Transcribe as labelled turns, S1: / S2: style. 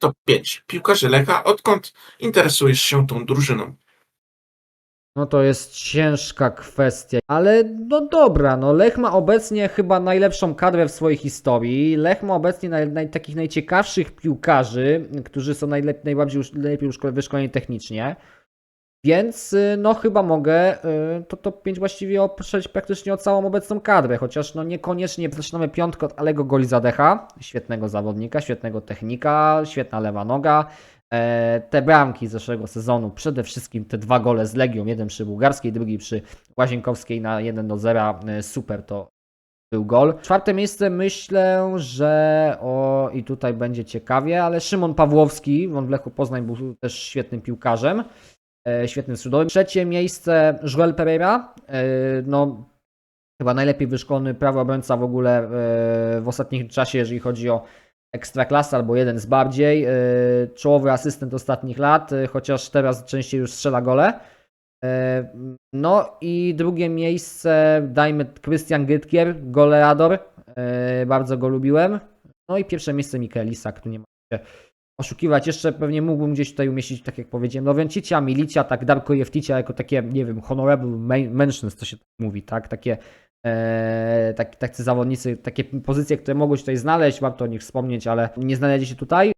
S1: top 5 piłkarzy Lecha, odkąd interesujesz się tą drużyną?
S2: No to jest ciężka kwestia, ale no dobra, no Lech ma obecnie chyba najlepszą kadrę w swojej historii. Lech ma obecnie naj, naj, takich najciekawszych piłkarzy, którzy są najlep, najbardziej już, najlepiej wyszkoleni technicznie. Więc y, no chyba mogę y, to top 5 właściwie oprzeć praktycznie o całą obecną kadrę, chociaż no niekoniecznie zaczynamy piątkę od Alego Golizadecha, świetnego zawodnika, świetnego technika, świetna lewa noga. E, Te bramki z zeszłego sezonu, przede wszystkim te dwa gole z Legią, jeden przy bułgarskiej, drugi przy Łazienkowskiej na 1 do 0, e, super to był gol. Czwarte miejsce myślę, że o i tutaj będzie ciekawie, ale Szymon Pawłowski, on w Lechu Poznań był też świetnym piłkarzem, świetnym skrzydłowym. Trzecie miejsce Joel Pereira, e, no chyba najlepiej wyszkolony prawy obrońca w ogóle e, w ostatnim czasie, jeżeli chodzi o ekstraklasę albo jeden z bardziej. e, Czołowy asystent ostatnich lat, e, chociaż teraz częściej już strzela gole. E, No i drugie miejsce dajmy Christian Gytkier, goleador. E, Bardzo go lubiłem. No i pierwsze miejsce Mikel Isak, tu nie ma się oszukiwać. Jeszcze pewnie mógłbym gdzieś tutaj umieścić, tak jak powiedziałem, Lovrencicia, Milicia, tak Darko Jewticia jako takie, nie wiem, honorable men- mentions, to się tak mówi, tak? Takie e, tak, tacy zawodnicy, takie pozycje, które mogą się tutaj znaleźć, warto o nich wspomnieć, ale nie znaleźli się tutaj.